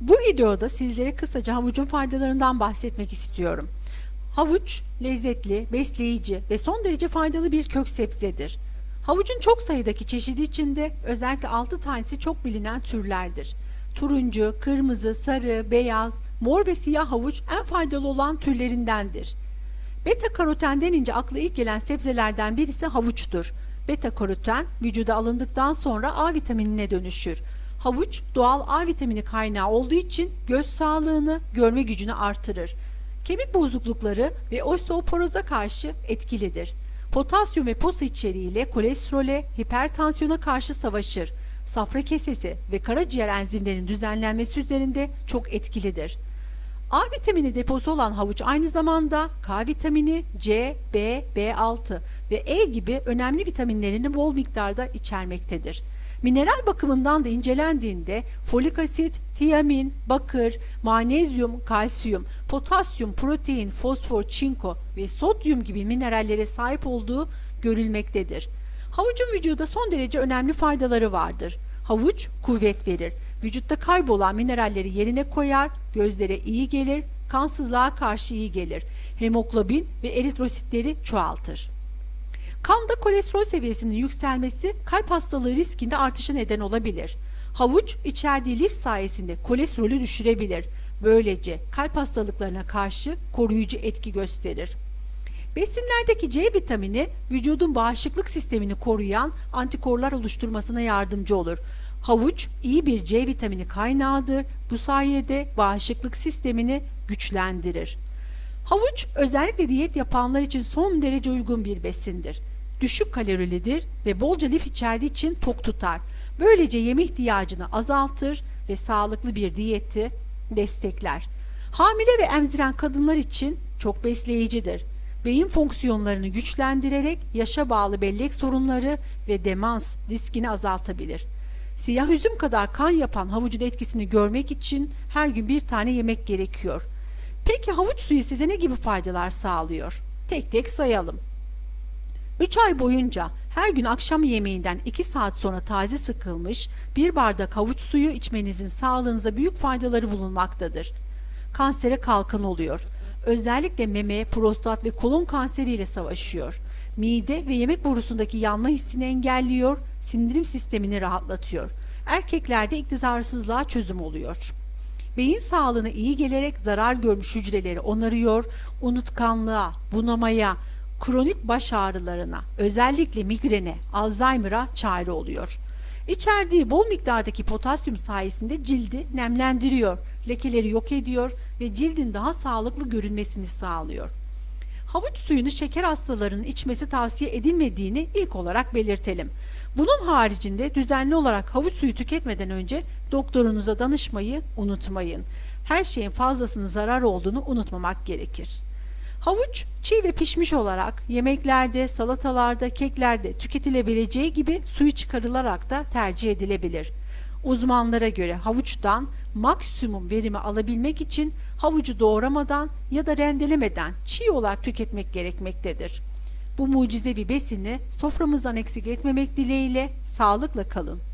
Bu videoda sizlere kısaca havucun faydalarından bahsetmek istiyorum. Havuç lezzetli, besleyici ve son derece faydalı bir kök sebzedir. Havucun çok sayıdaki çeşidi içinde özellikle 6 tanesi çok bilinen türlerdir. Turuncu, kırmızı, sarı, beyaz, mor ve siyah havuç en faydalı olan türlerindendir. Beta karoten denince akla ilk gelen sebzelerden birisi havuçtur. Beta karoten vücuda alındıktan sonra A vitaminine dönüşür. Havuç doğal A vitamini kaynağı olduğu için göz sağlığını, görme gücünü artırır. Kemik bozuklukları ve osteoporoza karşı etkilidir. Potasyum ve posa içeriğiyle kolesterole, hipertansiyona karşı savaşır. Safra kesesi ve karaciğer enzimlerinin düzenlenmesi üzerinde çok etkilidir. A vitamini deposu olan havuç aynı zamanda K vitamini, C, B, B6 ve E gibi önemli vitaminlerini bol miktarda içermektedir. Mineral bakımından da incelendiğinde folik asit, tiamin, bakır, manezyum, kalsiyum, potasyum, protein, fosfor, çinko ve sodyum gibi minerallere sahip olduğu görülmektedir. Havucun vücuda son derece önemli faydaları vardır. Havuç kuvvet verir. Vücutta kaybolan mineralleri yerine koyar, gözlere iyi gelir, kansızlığa karşı iyi gelir. Hemoglobin ve eritrositleri çoğaltır. Kanda kolesterol seviyesinin yükselmesi kalp hastalığı riskinde artışa neden olabilir. Havuç içerdiği lif sayesinde kolesterolü düşürebilir. Böylece kalp hastalıklarına karşı koruyucu etki gösterir. Besinlerdeki C vitamini vücudun bağışıklık sistemini koruyan antikorlar oluşturmasına yardımcı olur. Havuç iyi bir C vitamini kaynağıdır. Bu sayede bağışıklık sistemini güçlendirir. Havuç özellikle diyet yapanlar için son derece uygun bir besindir. Düşük kalorilidir ve bolca lif içerdiği için tok tutar. Böylece yeme ihtiyacını azaltır ve sağlıklı bir diyeti destekler. Hamile ve emziren kadınlar için çok besleyicidir. Beyin fonksiyonlarını güçlendirerek yaşa bağlı bellek sorunları ve demans riskini azaltabilir. Siyah üzüm kadar kan yapan havucun etkisini görmek için her gün bir tane yemek gerekiyor. Peki havuç suyu size ne gibi faydalar sağlıyor? Tek tek sayalım. 3 ay boyunca her gün akşam yemeğinden 2 saat sonra taze sıkılmış bir bardak havuç suyu içmenizin sağlığınıza büyük faydaları bulunmaktadır. Kansere kalkan oluyor. Özellikle meme, prostat ve kolon kanseriyle savaşıyor. Mide ve yemek borusundaki yanma hissini engelliyor, sindirim sistemini rahatlatıyor. Erkeklerde iktidarsızlığa çözüm oluyor. Beyin sağlığına iyi gelerek zarar görmüş hücreleri onarıyor, unutkanlığa, bunamaya, kronik baş ağrılarına, özellikle migrene, Alzheimer'a çare oluyor. İçerdiği bol miktardaki potasyum sayesinde cildi nemlendiriyor, lekeleri yok ediyor ve cildin daha sağlıklı görünmesini sağlıyor. Havuç suyunu şeker hastalarının içmesi tavsiye edilmediğini ilk olarak belirtelim. Bunun haricinde düzenli olarak havuç suyu tüketmeden önce doktorunuza danışmayı unutmayın. Her şeyin fazlasının zarar olduğunu unutmamak gerekir. Havuç çiğ ve pişmiş olarak yemeklerde, salatalarda, keklerde tüketilebileceği gibi suyu çıkarılarak da tercih edilebilir. Uzmanlara göre havuçtan maksimum verimi alabilmek için havucu doğramadan ya da rendelemeden çiğ olarak tüketmek gerekmektedir. Bu mucizevi besini soframızdan eksik etmemek dileğiyle sağlıkla kalın.